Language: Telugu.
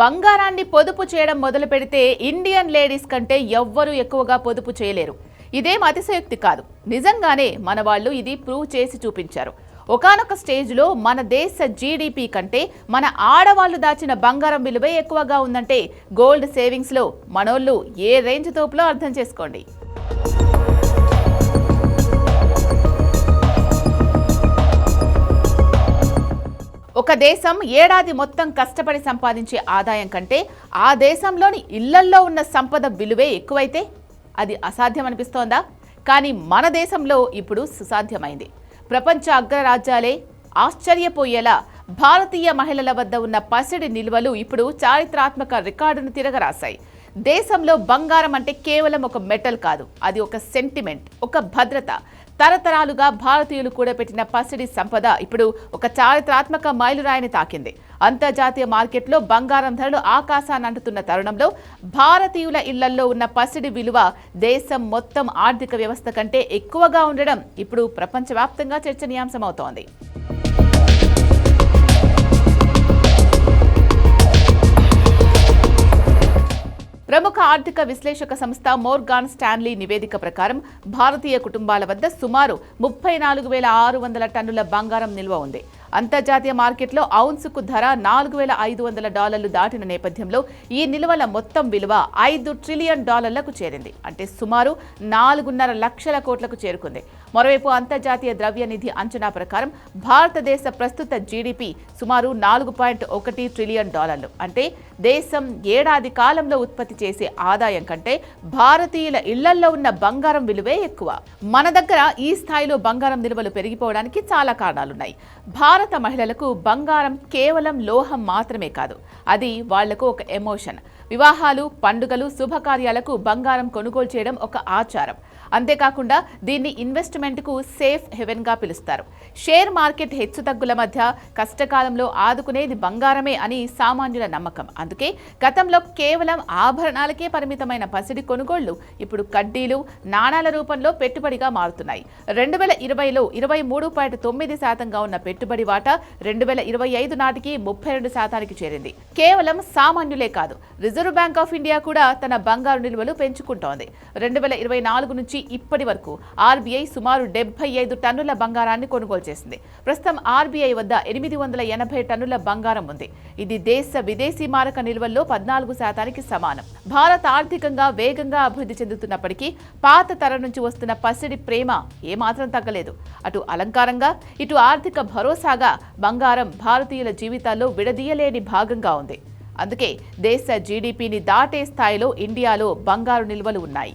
బంగారాన్ని పొదుపు చేయడం మొదలు పెడితే ఇండియన్ లేడీస్ కంటే ఎవ్వరూ ఎక్కువగా పొదుపు చేయలేరు. ఇదేం అతిశయోక్తి కాదు. నిజంగానే మన వాళ్ళు ఇది ప్రూవ్ చేసి చూపించారు. ఒకానొక స్టేజ్లో మన దేశ జీడిపి కంటే మన ఆడవాళ్ళు దాచిన బంగారం విలువే ఎక్కువగా ఉందంటే గోల్డ్ సేవింగ్స్లో మనోళ్ళు ఏ రేంజ్ తోపులో అర్థం చేసుకోండి. ఒక దేశం ఏడాది మొత్తం కష్టపడి సంపాదించే ఆదాయం కంటే ఆ దేశంలోని ఇళ్ళల్లో ఉన్న సంపద విలువే ఎక్కువైతే అది అసాధ్యం అనిపిస్తోందా కానీ మన దేశంలో ఇప్పుడు సుసాధ్యమైంది. ప్రపంచ అగ్రరాజ్యాలే ఆశ్చర్యపోయేలా భారతీయ మహిళల వద్ద ఉన్న పసిడి నిల్వలు ఇప్పుడు చారిత్రాత్మక రికార్డును తిరగరాశాయి. దేశంలో బంగారం అంటే కేవలం ఒక మెటల్ కాదు అది ఒక సెంటిమెంట్ ఒక భద్రత. తరతరాలుగా భారతీయులు కూడబెట్టిన పసిడి సంపద ఇప్పుడు ఒక చారిత్రాత్మక మైలురాయిని తాకింది. అంతర్జాతీయ మార్కెట్లో బంగారం ధరలు ఆకాశాన్ని అంటుతున్న తరుణంలో భారతీయుల ఇళ్ళల్లో ఉన్న పసిడి విలువ దేశం మొత్తం ఆర్థిక వ్యవస్థ కంటే ఎక్కువగా ఉండడం ఇప్పుడు ప్రపంచవ్యాప్తంగా చర్చనీయాంశమవుతోంది. ఆర్థిక విశ్లేషక సంస్థ మోర్గాన్ స్టాన్లీ నివేదిక ప్రకారం భారతీయ కుటుంబాల వద్ద సుమారు ముప్పై నాలుగు వేల ఆరు వందల టన్నుల బంగారం నిల్వ ఉంది. అంతర్జాతీయ మార్కెట్లో ఔన్సుకు ధర నాలుగు వేల ఐదు వందల డాలర్లు దాటిన నేపథ్యంలో ఈ నిల్వల మొత్తం విలువ ఐదు ట్రిలియన్ డాలర్లకు చేరింది. అంటే సుమారు నాలుగున్నర లక్షల కోట్లకు చేరుకుంది. మరోవైపు అంతర్జాతీయ ద్రవ్య నిధి అంచనా ప్రకారం భారతదేశ ప్రస్తుత జీడిపి సుమారు నాలుగు పాయింట్ ఒకటి ట్రిలియన్ డాలర్లు. అంటే దేశం ఏడాది కాలంలో ఉత్పత్తి చేసే ఆదాయం కంటే భారతీయుల ఇళ్ళల్లో ఉన్న బంగారం విలువే ఎక్కువ. మన దగ్గర ఈ స్థాయిలో బంగారం నిల్వలు పెరిగిపోవడానికి చాలా కారణాలున్నాయి. భారత మహిళలకు బంగారం కేవలం లోహం మాత్రమే కాదు. అది వాళ్ళకు ఒక ఎమోషన్. వివాహాలు పండుగలు శుభకార్యాలకు బంగారం కొనుగోలు చేయడం ఒక ఆచారం. అంతేకాకుండా దీన్ని ఇన్వెస్ట్మెంట్కు సేఫ్ హెవెన్గా పిలుస్తారు. షేర్ మార్కెట్ హెచ్చుతగ్గుల మధ్య కష్టకాలంలో ఆదుకునేది బంగారమే అని సామాన్యుల నమ్మకం. అందుకే గతంలో కేవలం ఆభరణాలకే పరిమితమైన పసిడి కొనుగోళ్ళు ఇప్పుడు కడ్డీలు నాణాల రూపంలో పెట్టుబడిగా మారుతున్నాయి. రెండు వేల ఇరవైలో ఇరవై మూడు పాయింట్ తొమ్మిది శాతంగా ఉన్న పెట్టుబడి వాటా రెండు వేల ఇరవై ఐదు నాటికి ముప్పై రెండు శాతానికి చేరింది. కేవలం సామాన్యులే కాదు రిజర్వ్ బ్యాంక్ ఆఫ్ ఇండియా కూడా తన బంగారు నిల్వలు పెంచుకుంటోంది. రెండు వేల ఇరవై నాలుగు నుంచి ఇప్పటి వరకు ఆర్బీఐ సుమారు డెబ్బై ఐదు టన్నుల బంగారాన్ని కొనుగోలు చేసింది. ప్రస్తుతం ఆర్బీఐ వద్ద ఎనిమిది వందల ఎనభై టన్నుల బంగారం ఉంది. ఇది దేశ విదేశీ మారక నిల్వల్లో పద్నాలుగు శాతానికి సమానం. భారత్ ఆర్థికంగా వేగంగా అభివృద్ధి చెందుతున్నప్పటికీ పాత తరం నుంచి వస్తున్న పసిడి ప్రేమ ఏమాత్రం తగ్గలేదు. అటు అలంకారంగా ఇటు ఆర్థిక భరోసా కాగా బంగారం భారతీయుల జీవితాల్లో విడదీయలేని భాగంగా ఉంది. అందుకే దేశ జీడిపిని దాటే స్థాయిలో ఇండియాలో బంగారు నిల్వలు ఉన్నాయి.